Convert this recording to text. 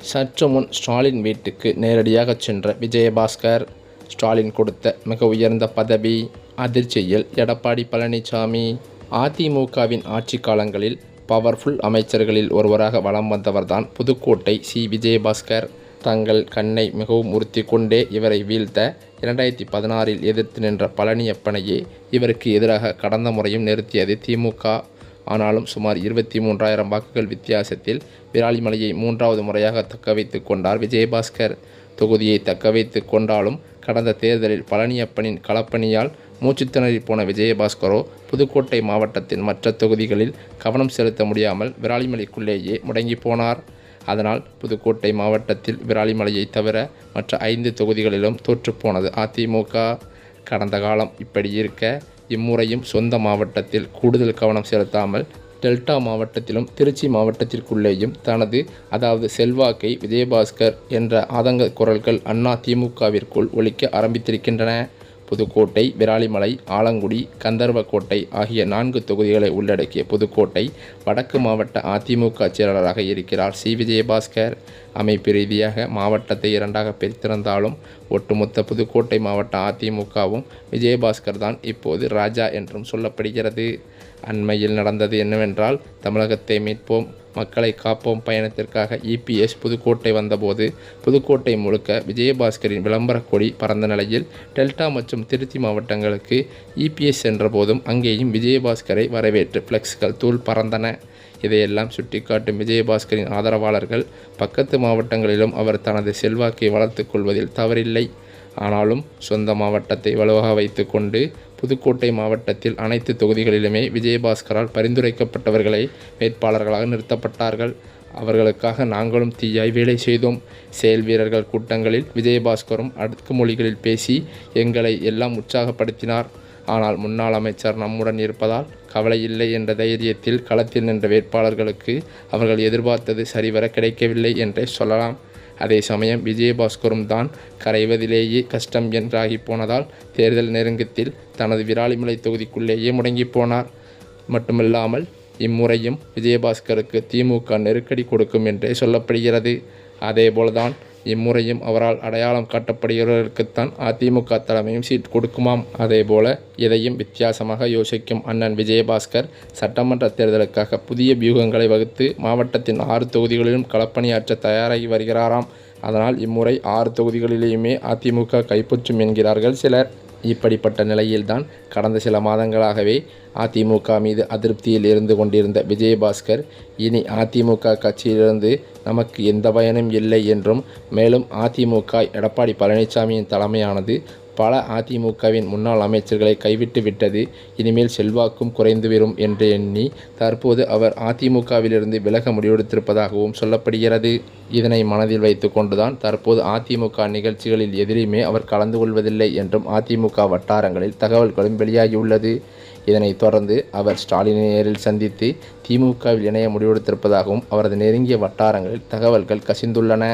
சற்று முன் ஸ்டாலின் வீட்டுக்கு நேரடியாக சென்ற விஜயபாஸ்கர். ஸ்டாலின் கொடுத்த மிக உயர்ந்த பதவி அதிர்ச்சியில் எடப்பாடி பழனிசாமி. அதிமுகவின் ஆட்சி காலங்களில் பவர்ஃபுல் அமைச்சர்களில் ஒருவராக வலம் வந்தவர்தான் புதுக்கோட்டை சி. விஜயபாஸ்கர். தங்கள் கண்ணை மிகவும் உறுத்தி கொண்டே இவரை வீழ்த்த இரண்டாயிரத்தி பதினாறில் எதிர்த்து நின்ற பழனியப்பனையே இவருக்கு எதிராக கடந்த முறையும் நிறுத்தியது திமுக ஆனாலும் சுமார் இருபத்தி மூன்றாயிரம் வாக்குகள் வித்தியாசத்தில் விராலிமலையை மூன்றாவது முறையாக தக்கவைத்துக் கொண்டார் விஜயபாஸ்கர். தொகுதியை தக்கவைத்துக் கொண்டாலும் கடந்த தேர்தலில் பழனியப்பனின் களப்பணியால் மூச்சுத்திணறி போன விஜயபாஸ்கரோ புதுக்கோட்டை மாவட்டத்தின் மற்ற தொகுதிகளில் கவனம் செலுத்த முடியாமல் விராலிமலைக்குள்ளேயே முடங்கி போனார். அதனால் புதுக்கோட்டை மாவட்டத்தில் விராலிமலையை தவிர மற்ற ஐந்து தொகுதிகளிலும் தோற்றுப்போனது அதிமுக. கடந்த காலம் இப்படி இருக்க இம்முறையும் சொந்த மாவட்டத்தில் கூடுதல் கவனம் செலுத்தாமல் டெல்டா மாவட்டத்திலும் திருச்சி மாவட்டத்திற்குள்ளேயும் தனது அதாவது செல்வாக்கை விஜயபாஸ்கர் என்ற ஆதங்க குரல்கள் அண்ணா திமுகவிற்குள் ஒழிக்க ஆரம்பித்திருக்கின்றன. புதுக்கோட்டை விராலிமலை ஆலங்குடி கந்தர்வக்கோட்டை ஆகிய நான்கு தொகுதிகளை உள்ளடக்கிய புதுக்கோட்டை வடக்கு மாவட்ட அதிமுக செயலாளராக இருக்கிறார் சி. விஜயபாஸ்கர். அமைப்பு ரீதியாக மாவட்டத்தை இரண்டாக பிரித்திருந்தாலும் ஒட்டுமொத்த புதுக்கோட்டை மாவட்ட அதிமுகவும் விஜயபாஸ்கர் தான் இப்போது ராஜா என்றும் சொல்லப்படுகிறது. அண்மையில் நடந்தது என்னவென்றால் தமிழகத்தை மீட்போம் மக்களை காப்போம் பயணத்திற்காக இபிஎஸ் புதுக்கோட்டை வந்தபோது புதுக்கோட்டை முழுக்க விஜயபாஸ்கரின் விளம்பரக் கொடி பறந்த நிலையில் டெல்டா மற்றும் திருச்சி மாவட்டங்களுக்கு இபிஎஸ் சென்றபோதும் அங்கேயும் விஜயபாஸ்கரை வரவேற்று ஃப்ளெக்ஸ்கள் தூள் பறந்தன. இதையெல்லாம் சுட்டிக்காட்டும் விஜயபாஸ்கரின் ஆதரவாளர்கள் பக்கத்து மாவட்டங்களிலும் அவர் தனது செல்வாக்கை வளர்த்துக் கொள்வதில் தவறில்லை. ஆனாலும் சொந்த மாவட்டத்தை வலுவாக வைத்துக்கொண்டு புதுக்கோட்டை மாவட்டத்தில் அனைத்து தொகுதிகளிலுமே விஜயபாஸ்கரால் பரிந்துரைக்கப்பட்டவர்களை வேட்பாளர்களாக நிறுத்தப்பட்டார்கள். அவர்களுக்காக நாங்களும் தீயாய் வேலை செய்தோம். செயல் வீரர்கள் கூட்டங்களில் விஜயபாஸ்கரும் அடுக்கு மொழிகளில் பேசி எங்களை எல்லாம் உற்சாகப்படுத்தினார். ஆனால் முன்னாள் அமைச்சர் நம்முடன் இருப்பதால் கவலை இல்லை என்ற தைரியத்தில் களத்தில் நின்ற வேட்பாளர்களுக்கு அவர்கள் எதிர்பார்த்தது சரிவர கிடைக்கவில்லை என்றே சொல்லலாம். அதே சமயம் விஜயபாஸ்கரும் தான் கரைவதிலேயே கஷ்டம் என்றாகி போனதால் தேர்தல் நெருங்கத்தில் தனது விராலிமலை தொகுதிக்குள்ளேயே முடங்கி போனார். மட்டுமல்லாமல் இம்முறையும் விஜயபாஸ்கருக்கு திமுக நெருக்கடி கொடுக்கும் என்றே சொல்லப்படுகிறது. அதேபோல்தான் இம்முறையும் அவரால் அடையாளம் காட்டப்படுகிறவர்களுக்குத்தான் அதிமுக தலைமையும் சீட் கொடுக்குமாம். அதேபோல எதையும் வித்தியாசமாக யோசிக்கும் அண்ணன் விஜயபாஸ்கர் சட்டமன்ற தேர்தலுக்காக புதிய வியூகங்களை வகுத்து மாவட்டத்தின் ஆறு தொகுதிகளிலும் களப்பணியாற்ற தயாராகி வருகிறாராம். அதனால் இம்முறை ஆறு தொகுதிகளிலேயுமே அதிமுக கைப்பற்றும் என்கிறார்கள் சிலர். இப்படிப்பட்ட நிலையில்தான் கடந்த சில மாதங்களாகவே அதிமுக மீது அதிருப்தியில் இருந்து கொண்டிருந்த விஜயபாஸ்கர் இனி அதிமுக கட்சியிலிருந்து நமக்கு எந்த பயனும் இல்லை என்றும் மேலும் அதிமுக எடப்பாடி பழனிசாமியின் தலைமையானது பல அதிமுகவின் முன்னாள் அமைச்சர்களை கைவிட்டு விட்டது. இனிமேல் செல்வாக்கும் குறைந்துவிடும் என்று எண்ணி தற்போது அவர் அதிமுகவிலிருந்து விலக முடிவெடுத்திருப்பதாகவும் சொல்லப்படுகிறது. இதனை மனதில் வைத்து கொண்டுதான் தற்போது அதிமுக நிகழ்ச்சிகளில் எதிரியுமே அவர் கலந்து கொள்வதில்லை என்றும் அதிமுக வட்டாரங்களில் தகவல்களும் வெளியாகியுள்ளது. இதனைத் தொடர்ந்து அவர் ஸ்டாலினை நேரில் சந்தித்து திமுகவில் இணைய முடிவெடுத்திருப்பதாகவும் அவரது நெருங்கிய வட்டாரங்களில் தகவல்கள் கசிந்துள்ளன.